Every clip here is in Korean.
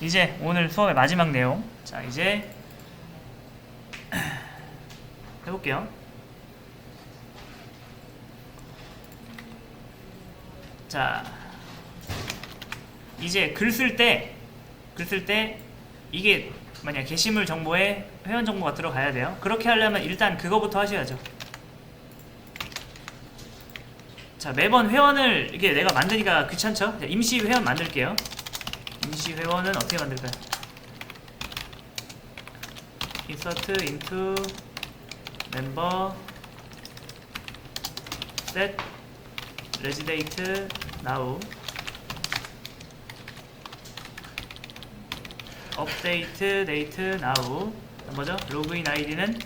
이제 오늘 수업의 마지막 내용. 자, 이제 해볼게요. 자, 이제 글 쓸 때, 글 쓸 때 이게 만약 게시물 정보에 회원 정보가 들어가야 돼요. 그렇게 하려면 일단 그거부터 하셔야죠. 자, 매번 회원을 이게 내가 만드니까 귀찮죠? 자, 임시 회원 만들게요. 임시 회원은 어떻게 만들까요? insert into member set residate now update date now 뭐죠? 로그인 아이디는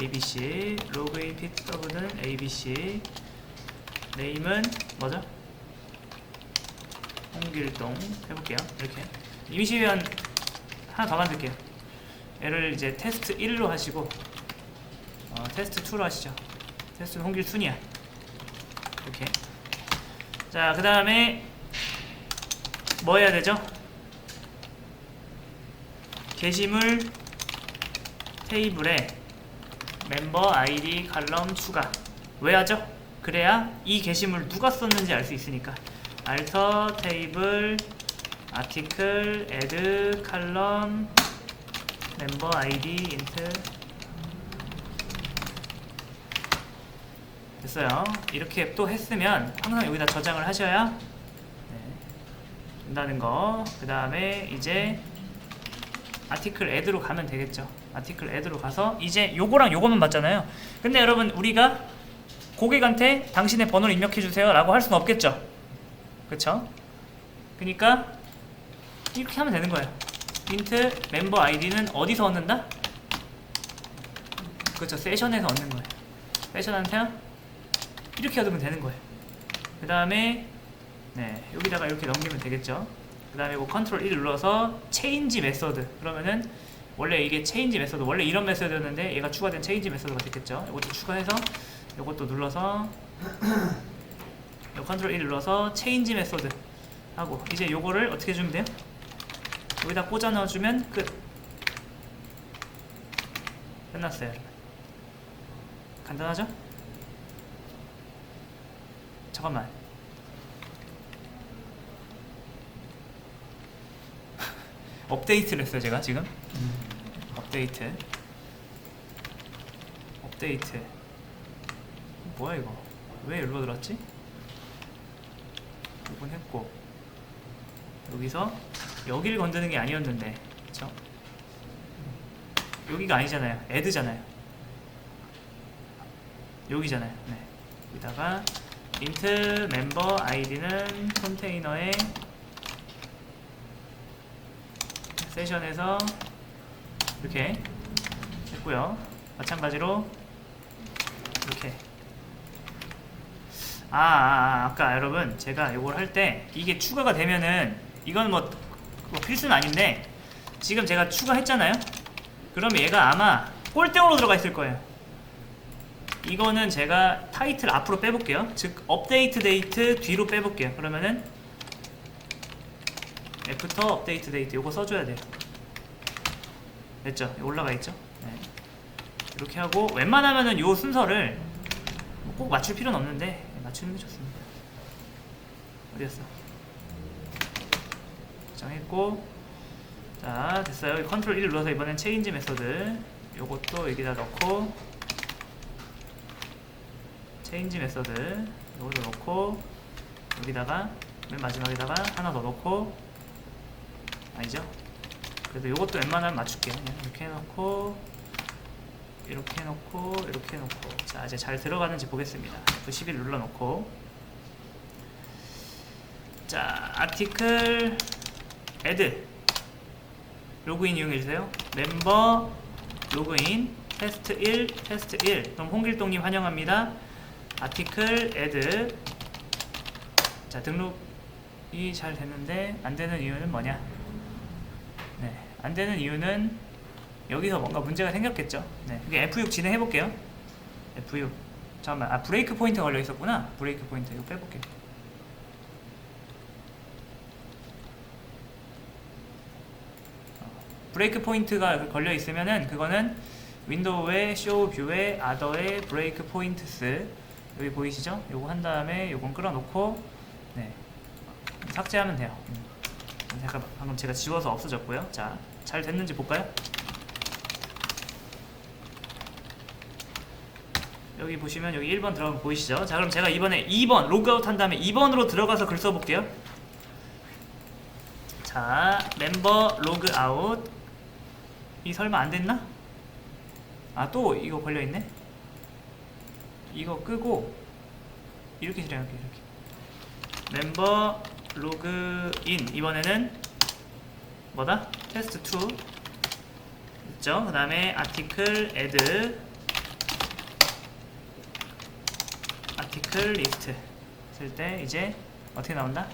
abc 로그인 픽서브는 abc 네임은 뭐죠? 홍길동 해볼게요. 이렇게 임시회원 하나 더 만들게요. 얘를 이제 테스트 1로 하시고 어, 테스트 2로 하시죠. 테스트 홍길순이야. 이렇게. 자, 그 다음에 뭐 해야 되죠? 게시물 테이블에 멤버 아이디 칼럼 추가. 왜 하죠? 그래야 이 게시물 누가 썼는지 알 수 있으니까. 알터 테이블 아티클 애드 칼럼 멤버 아이디 인트 됐어요. 이렇게 또 했으면 항상 여기다 저장을 하셔야 네, 된다는 거. 그 다음에 이제 아티클 애드로 가면 되겠죠. 아티클 애드로 가서 이제 요거랑 요거만 맞잖아요. 근데 여러분 우리가 고객한테 당신의 번호를 입력해 주세요 라고 할 수는 없겠죠. 그쵸? 그니까 이렇게 하면 되는 거예요. 인트 멤버 아이디는 어디서 얻는다? 그렇죠. 세션에서 얻는 거예요. 세션한테요? 이렇게 얻으면 되는 거예요. 그 다음에 네 여기다가 이렇게 넘기면 되겠죠. 그 다음에 이거 컨트롤 1 눌러서 체인지 메서드 그러면은 원래 이게 체인지 메서드 원래 이런 메서드였는데 얘가 추가된 체인지 메서드가 됐겠죠. 이것도 추가해서 이것도 눌러서 요 컨트롤 1 눌러서 체인지 메소드 하고 이제 요거를 어떻게 주면 돼요? 여기다 꽂아 넣어주면 끝 끝났어요. 간단하죠? 잠깐만 업데이트를 했어요 제가 지금 업데이트 업데이트 뭐야 이거 왜 일로 들었지? 이건 했고 여기서 여기를 건드는 게 아니었는데 그쵸? 여기가 아니잖아요 애드잖아요 여기잖아요 네. 여기다가 int 멤버 아이디는 컨테이너에 세션에서 이렇게 했고요 마찬가지로 이렇게 아, 아, 아 아까 여러분 제가 이걸 할 때 이게 추가가 되면은 이건 뭐, 뭐 필수는 아닌데 지금 제가 추가했잖아요 그러면 얘가 아마 꼴등으로 들어가 있을 거예요 이거는 제가 타이틀 앞으로 빼볼게요 즉 업데이트 데이트 뒤로 빼볼게요 그러면은 애프터 업데이트 데이트 요거 써줘야 돼요 됐죠? 올라가 있죠? 네. 이렇게 하고 웬만하면은 요 순서를 뭐꼭 맞출 필요는 없는데 맞추는 게 좋습니다. 어디였어? 정했고 자 됐어요. 컨트롤 1 눌러서 이번엔 체인지 메서드 요것도 여기다 넣고 체인지 메서드 요것도 넣고 여기다가 맨 마지막에다가 하나 더 넣고 아니죠? 그래도 요것도 웬만하면 맞출게요. 그냥 이렇게 해놓고 이렇게 해놓고 이렇게 해놓고. 자 이제 잘 들어가는지 보겠습니다. F11 눌러놓고. 자 아티클 애드 로그인 이용해주세요. 멤버 로그인 테스트 1 테스트 1 그럼 홍길동님 환영합니다. 아티클 애드 자 등록이 잘 됐는데 안되는 이유는 뭐냐? 네 안되는 이유는 여기서 뭔가 문제가 생겼겠죠. 네, 그게 F6 진행해 볼게요. F6. 잠깐만, 아 브레이크 포인트 걸려 있었구나. 브레이크 포인트 이거 빼볼게. 브레이크 포인트가 걸려 있으면은 그거는 윈도우의 쇼 뷰에 아더의 브레이크 포인트스 여기 보이시죠? 요거 한 다음에 요건 끌어놓고 네 삭제하면 돼요. 음. 잠깐 방금 제가 지워서 없어졌고요. 자, 잘 됐는지 볼까요? 여기 보시면 여기 1번 들어간 거 보이시죠? 자, 그럼 제가 이번에 2번 로그아웃 한 다음에 2번으로 들어가서 글 써볼게요. 자, 멤버 로그아웃 이 설마 안 됐나? 아, 또 이거 걸려 있네. 이거 끄고 이렇게 실행할게요. 이렇게. 멤버 로그인 이번에는 뭐다? 테스트 2 있죠? 그 다음에 아티클 애드 아티클 리스트 쓸 때 이제 어떻게 나온다?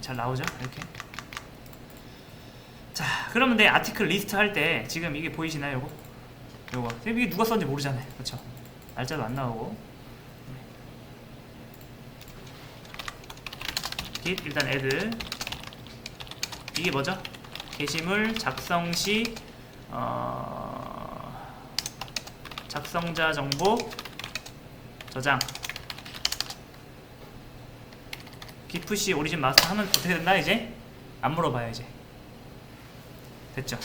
잘 나오죠? 이렇게 자 그러면 내 아티클 리스트 할 때 지금 이게 보이시나요? 요거? 요거 이게 누가 썼는지 모르잖아요 그쵸? 날짜도 안 나오고 git 일단 add 이게 뭐죠? 게시물 작성 시 어... 작성자 정보 저장 시 오리진 마스터 하면 어떻게 된다 이제? 안 물어봐요 이제 됐죠?